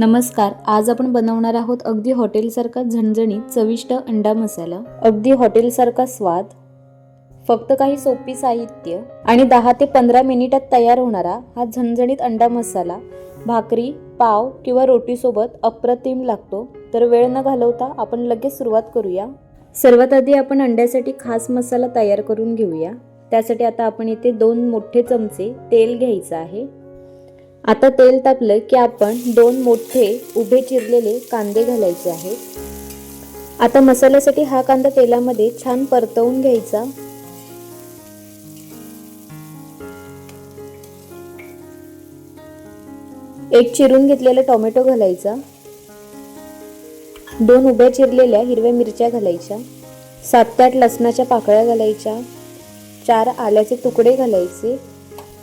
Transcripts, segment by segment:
नमस्कार आज आपण बनवणार आहोत अगदी हॉटेलसारखा झणझणीत चविष्ट अंडा मसाला. अगदी हॉटेलसारखा स्वाद फक्त काही सोपी साहित्य आणि दहा ते पंधरा मिनिटात तयार होणारा हा झणझणीत अंडा मसाला भाकरी पाव किंवा रोटीसोबत अप्रतिम लागतो. तर वेळ न घालवता आपण लगेच सुरुवात करूया. सर्वात आधी आपण अंड्यासाठी खास मसाला तयार करून घेऊया. त्यासाठी आता आपण इथे दोन मोठे चमचे तेल घ्यायचं आहे. आता तेल तापलं की आपण दोन मोठे उभे चिरलेले कांदे घालायचे आहेत. आता मसाल्यासाठी हा कांदा तेलामध्ये छान परतवून घ्यायचा. एक चिरून घेतलेला टोमॅटो घालायचा. दोन उभ्या चिरलेल्या हिरव्या मिरच्या घालायच्या. सात ते आठ लसणाच्या पाकळ्या घालायच्या. चार आल्याचे तुकडे घालायचे.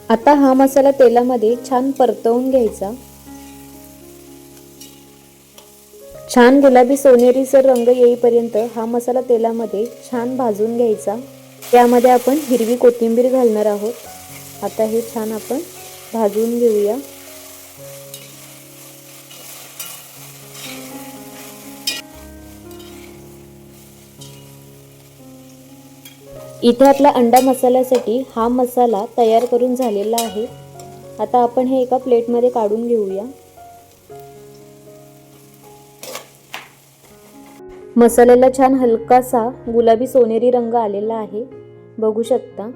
आता हा मसाला तेलामध्ये छान परतवून घ्यायचा. छान गुलाबी सोनेरीसर रंग येईपर्यंत हा मसाला तेलामध्ये छान भाजून घ्यायचा. त्यामध्ये आपण हिरवी कोथिंबीर घालणार आहोत. आता हे छान आपण भाजून घेऊया. इथे आपला अंडा मसाल्यासाठी हा मसाला तयार करून झालेला आहे. आता आपण हे एका प्लेटमध्ये काढून घेऊया. मसाल्याला छान हलकासा गुलाबी सोनेरी रंग आलेला आहे. बघू शकता.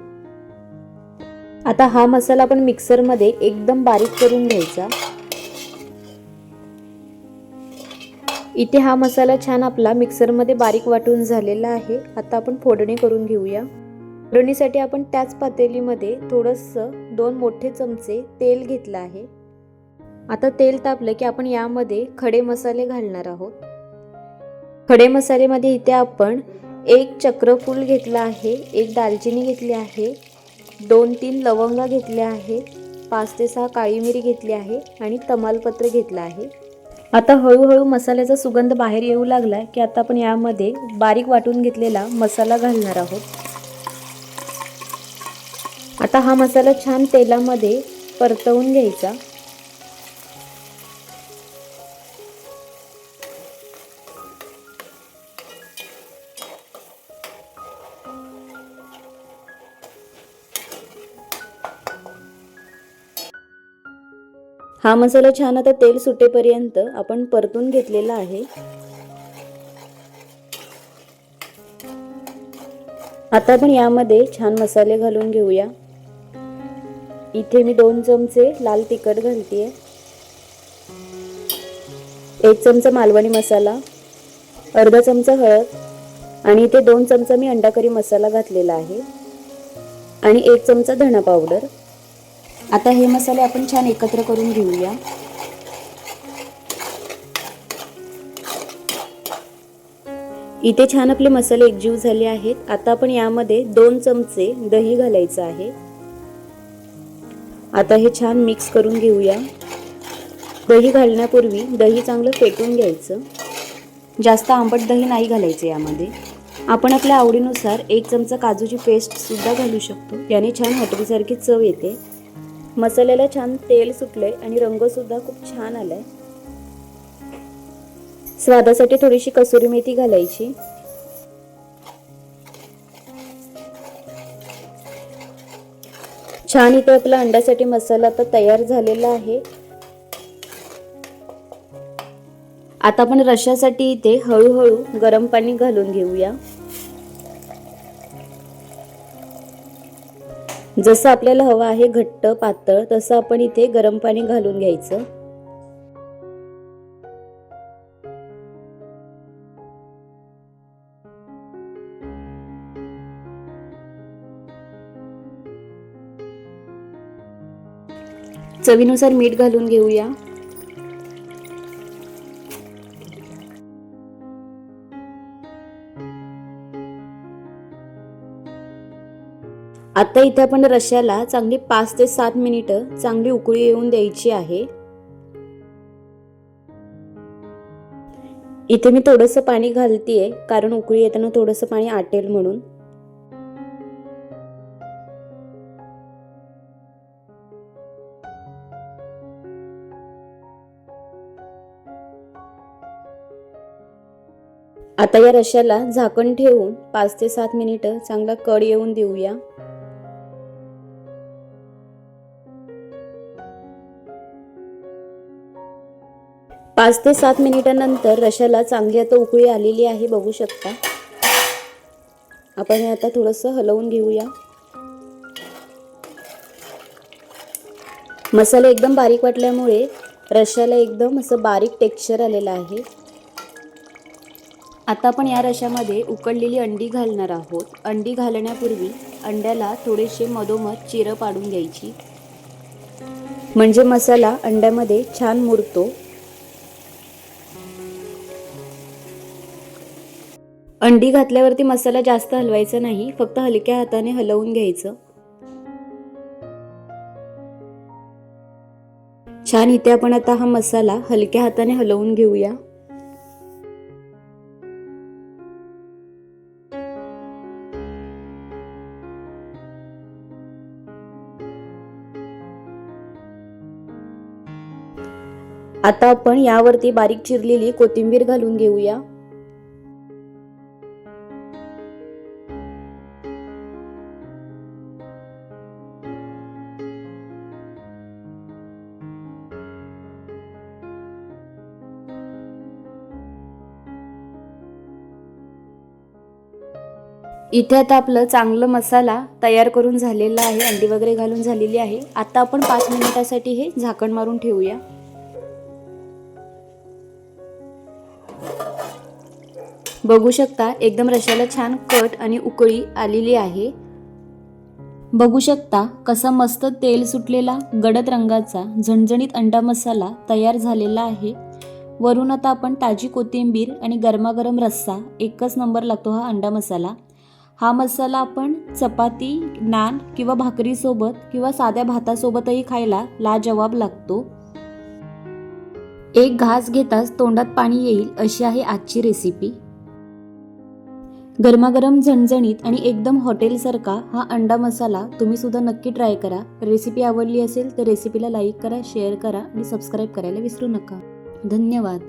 आता हा मसाला आपण मिक्सरमध्ये एकदम बारीक करून घ्यायचा. इथे हा मसाला छान आपला मिक्सरमध्ये बारीक वाटून झालेला आहे. आता आपण फोडणी करून घेऊया. फोडणीसाठी आपण त्याच पातेलीमध्ये थोडंसं दोन मोठे चमचे तेल घेतलं आहे. आता तेल तापलं की आपण यामध्ये खडे मसाले घालणार आहोत. खडे मसालेमध्ये इथे आपण एक चक्रफूल घेतला आहे एक दालचिनी घेतली आहे दोन तीन लवंगा घेतल्या आहे पाच ते सहा काळी मिरी घेतली आहे आणि तमालपत्र घेतलं आहे. आता हळूहळू मसाल्याचा सुगंध बाहेर येऊ लागला की आता आपण यामध्ये बारीक वाटून घेतलेला मसाला घालणार आहोत. आता हा मसाला छान तेलामध्ये परतवून घ्यायचा. हा मसाला छान आता तेल सुटेपर्यंत आपण परतून घेतलेला आहे. आता आपण यामध्ये छान मसाले घालून घेऊया. इथे मी दोन चमचे लाल तिखट घालतीये. एक चमचा मालवणी मसाला अर्धा चमचा हळद आणि इथे दोन चमचा मी अंडा करी मसाला घातलेला आहे. आणि एक चमचा धणा पावडर. आता हे मसाले आपण छान एकत्र करून घेऊया. इथे छान आपले मसाले एकजीव झाले आहेत. आता आपण यामध्ये दोन चमचे दही घालायचं आहे. आता हे छान मिक्स करून घेऊया. दही घालण्यापूर्वी दही चांगलं फेटून घ्यायचं. जास्त आंबट दही नाही घालायचं यामध्ये. आपण आपल्या आवडीनुसार एक चमचा काजूची पेस्ट सुद्धा घालू शकतो. याने छान हॉटेलसारखी चव येते. मसाल्याला छान तेल सुटले आणि रंग सुद्धा खूप छान आलाय. स्वादासाठी थोडीशी कसुरी मेथी घालायची. छान इथे आपला अंड्यासाठी मसाला आता तयार झालेला आहे. आता आपण रशासाठी इथे हळूहळू गरम पाणी घालून घेऊया. जसं आपल्याला हवं आहे घट्ट पातळ तसं आपण इथे गरम पाणी घालून घ्यायचं. चवीनुसार मीठ घालून घेऊया. आता इथे आपण रश्याला चांगली पाच ते सात मिनिटं चांगली उकळी येऊन द्यायची आहे. इथे मी थोडंसं पाणी घालतीये कारण उकळी येताना थोडंसं पाणी आटेल म्हणून. आता या रश्याला झाकण ठेवून पाच ते सात मिनिटं चांगला कड येऊन देऊया. पाच ते सात मिनिटानंतर रशाला चांगली आता उकळी आलेली आहे बघू शकता. आपण हे आता थोडंसं हलवून घेऊया. मसाला एकदम बारीक वाटल्यामुळे रश्याला एकदम असं बारीक टेक्स्चर आलेलं आहे. आता आपण या रशामध्ये उकडलेली अंडी घालणार आहोत. अंडी घालण्यापूर्वी अंड्याला थोडेसे मधोमध चिरं पाडून घ्यायची. म्हणजे मसाला अंड्यामध्ये छान मुरतो. अंडी घातल्यावरती मसाला जास्त हलवायचा नाही फक्त हलक्या हाताने हलवून घ्यायचं. छान इथे आपण आता हा मसाला हलक्या हाताने हलवून घेऊया. आता आपण यावरती बारीक चिरलेली कोथिंबीर घालून घेऊया. इथे आता आपलं चांगलं मसाला तयार करून झालेला आहे अंडी वगैरे घालून झालेली आहे. आता आपण पाच मिनिटासाठी हे झाकण मारून ठेवूया. बघू शकता एकदम रशाला छान कट आणि उकळी आलेली आहे. बघू शकता कसा मस्त तेल सुटलेला गडद रंगाचा झणझणीत अंडा मसाला तयार झालेला आहे. वरून आता आपण ताजी कोथिंबीर आणि गरमागरम रस्सा एकच नंबर लागतो हा अंडा मसाला. हा मसाला आपण चपाती नान किंवा भाकरीसोबत किंवा साध्या भातासोबतही खायला लाजवाब लागतो. एक घास घेताच तोंडात पाणी येईल अशी आहे आजची रेसिपी गरमागरम झणझणीत आणि एकदम हॉटेलसारखा हा अंडा मसाला तुम्ही सुद्धा नक्की ट्राय करा. रेसिपी आवडली असेल तर रेसिपीला लाईक करा शेअर करा आणि सबस्क्राईब करायला विसरू नका. धन्यवाद.